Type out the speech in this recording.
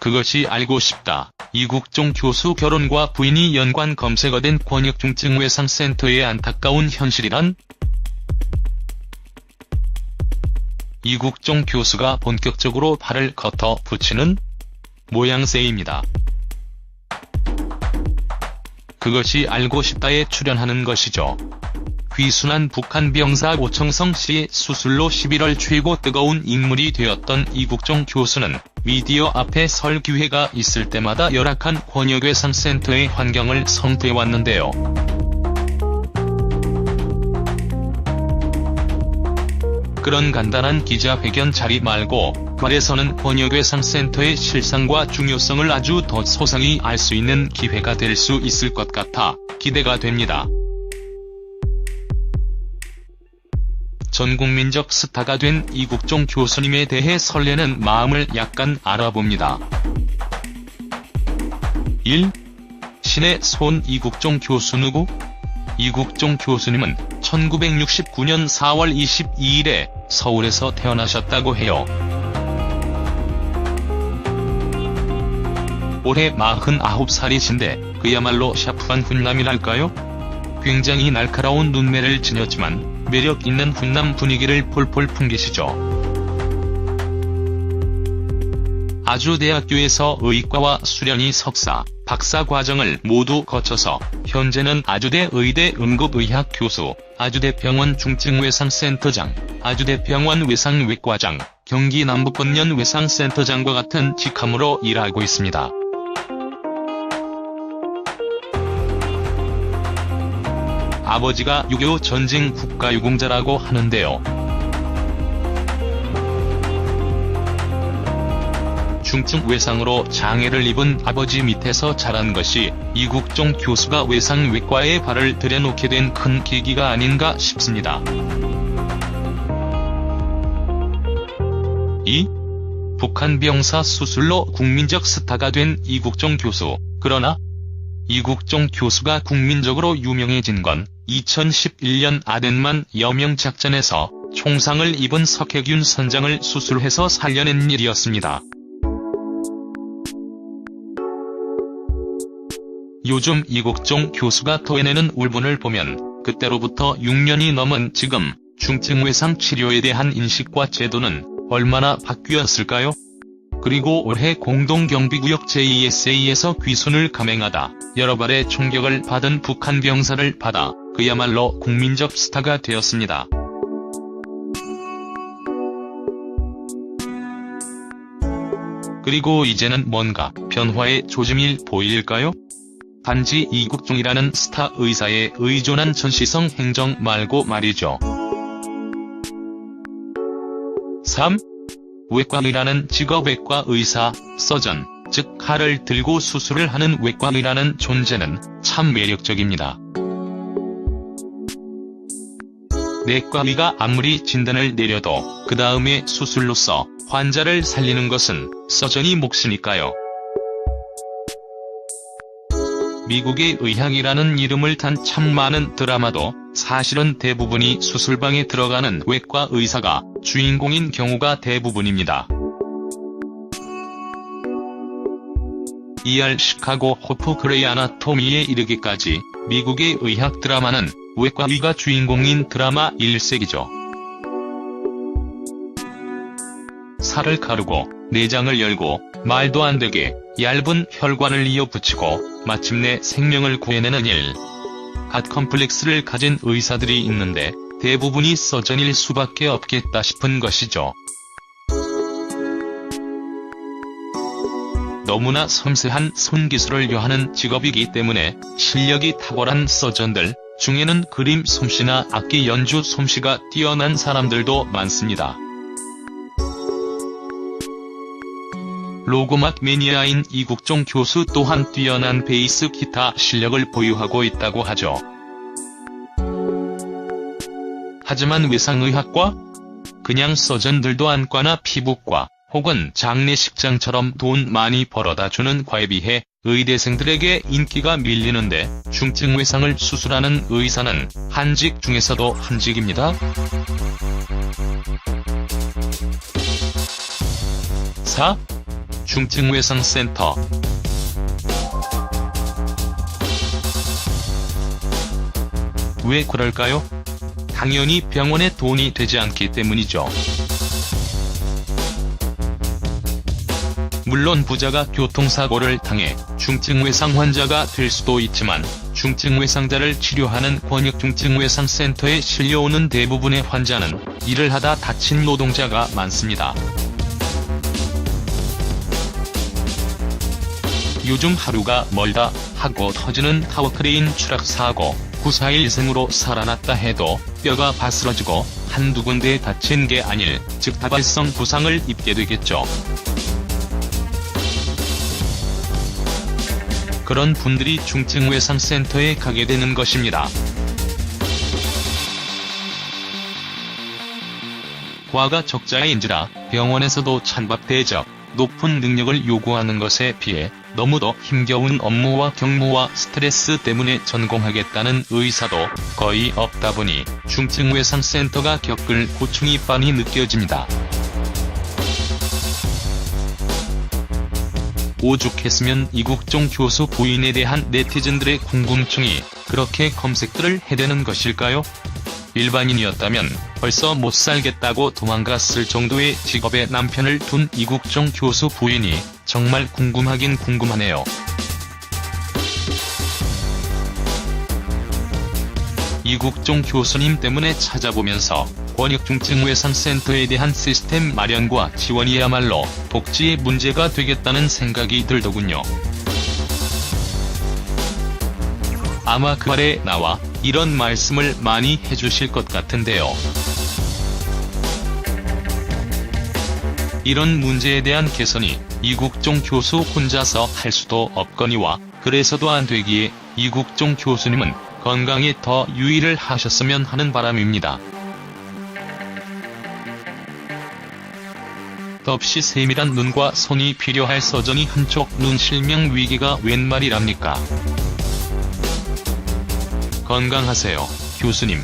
그것이 알고 싶다. 이국종 교수 결혼과 부인이 연관 검색어 된 권역중증 외상센터의 안타까운 현실이란? 이국종 교수가 본격적으로 발을 걷어 붙이는 모양새입니다. 그것이 알고 싶다에 출연하는 것이죠. 귀순한 북한 병사 오청성 씨의 수술로 11월 최고 뜨거운 인물이 되었던 이국종 교수는 미디어 앞에 설 기회가 있을 때마다 열악한 권역외상센터의 환경을 성토해왔는데요. 그런 간단한 기자회견 자리 말고 글에서는 권역외상센터의 실상과 중요성을 아주 더 소상히 알 수 있는 기회가 될 수 있을 것 같아 기대가 됩니다. 전국민적 스타가 된 이국종 교수님에 대해 설레는 마음을 약간 알아봅니다. 1. 신의 손 이국종 교수 누구? 이국종 교수님은 1969년 4월 22일에 서울에서 태어나셨다고 해요. 올해 49살이신데 그야말로 샤프한 훈남이랄까요? 굉장히 날카로운 눈매를 지녔지만 매력 있는 훈남 분위기를 폴폴 풍기시죠. 아주대학교에서 의과와 수련이 석사, 박사 과정을 모두 거쳐서 현재는 아주대 의대 응급의학 교수, 아주대 병원 중증외상센터장, 아주대 병원 외상외과장, 경기 남부권연 외상센터장과 같은 직함으로 일하고 있습니다. 아버지가 6.25 전쟁 국가유공자라고 하는데요. 중증 외상으로 장애를 입은 아버지 밑에서 자란 것이 이국종 교수가 외상 외과에 발을 들여놓게 된 큰 계기가 아닌가 싶습니다. 2. 북한 병사 수술로 국민적 스타가 된 이국종 교수. 그러나 이국종 교수가 국민적으로 유명해진 건 2011년 아덴만 여명작전에서 총상을 입은 석혜균 선장을 수술해서 살려낸 일이었습니다. 요즘 이국종 교수가 토해내는 울분을 보면 그때로부터 6년이 넘은 지금 중증 외상 치료에 대한 인식과 제도는 얼마나 바뀌었을까요? 그리고 올해 공동경비구역 JSA에서 귀순을 감행하다 여러 발의 총격을 받은 북한 병사를 받아 그야말로 국민적 스타가 되었습니다. 그리고 이제는 뭔가 변화의 조짐이 보일까요? 단지 이국종이라는 스타 의사에 의존한 전시성 행정 말고 말이죠. 3. 외과의라는 직업 외과 의사, 서전, 즉 칼을 들고 수술을 하는 외과의라는 존재는 참 매력적입니다. 내과의가 아무리 진단을 내려도 그 다음에 수술로서 환자를 살리는 것은 서전이 몫이니까요. 미국의 의학이라는 이름을 탄 참 많은 드라마도 사실은 대부분이 수술방에 들어가는 외과 의사가 주인공인 경우가 대부분입니다. ER 시카고 호프 그레이 아나토미에 이르기까지 미국의 의학 드라마는 외과의가 주인공인 드라마 1세기죠. 살을 가르고 내장을 열고 말도 안 되게 얇은 혈관을 이어 붙이고 마침내 생명을 구해내는 일. 갓 컴플렉스를 가진 의사들이 있는데 대부분이 서전일 수밖에 없겠다 싶은 것이죠. 너무나 섬세한 손기술을 요하는 직업이기 때문에 실력이 탁월한 서전들 중에는 그림 솜씨나 악기 연주 솜씨가 뛰어난 사람들도 많습니다. 로고맛 매니아인 이국종 교수 또한 뛰어난 베이스 기타 실력을 보유하고 있다고 하죠. 하지만 외상의학과? 그냥 서전들도 안과나 피부과 혹은 장례식장처럼 돈 많이 벌어다 주는 과에 비해 의대생들에게 인기가 밀리는데 중증 외상을 수술하는 의사는 한직 중에서도 한직입니다. 4. 중증외상센터 왜 그럴까요? 당연히 병원에 돈이 되지 않기 때문이죠. 물론 부자가 교통사고를 당해 중증외상 환자가 될 수도 있지만 중증외상자를 치료하는 권역중증외상센터에 실려오는 대부분의 환자는 일을 하다 다친 노동자가 많습니다. 요즘 하루가 멀다 하고 터지는 타워크레인 추락사고 941 생으로 살아났다 해도 뼈가 바스러지고 한두 군데 다친 게 아닐 즉 다발성 부상을 입게 되겠죠. 그런 분들이 중증외상센터에 가게 되는 것입니다. 과가 적자인지라 병원에서도 찬밥 대접, 높은 능력을 요구하는 것에 비해 너무도 힘겨운 업무와 경무와 스트레스 때문에 전공하겠다는 의사도 거의 없다 보니 중증 외상센터가 겪을 고충이 빤히 느껴집니다. 오죽했으면 이국종 교수 부인에 대한 네티즌들의 궁금증이 그렇게 검색들을 해대는 것일까요? 일반인이었다면 벌써 못 살겠다고 도망갔을 정도의 직업의 남편을 둔 이국종 교수 부인이 정말 궁금하긴 궁금하네요. 이국종 교수님 때문에 찾아보면서 권역중증 외상센터에 대한 시스템 마련과 지원이야말로 복지의 문제가 되겠다는 생각이 들더군요. 아마 그 말에 나와 이런 말씀을 많이 해주실 것 같은데요. 이런 문제에 대한 개선이 이국종 교수 혼자서 할 수도 없거니와 그래서도 안 되기에 이국종 교수님은 건강에 더 유의를 하셨으면 하는 바람입니다. 덥시 세밀한 눈과 손이 필요할 서전이 한쪽 눈 실명 위기가 웬 말이랍니까? 건강하세요, 교수님.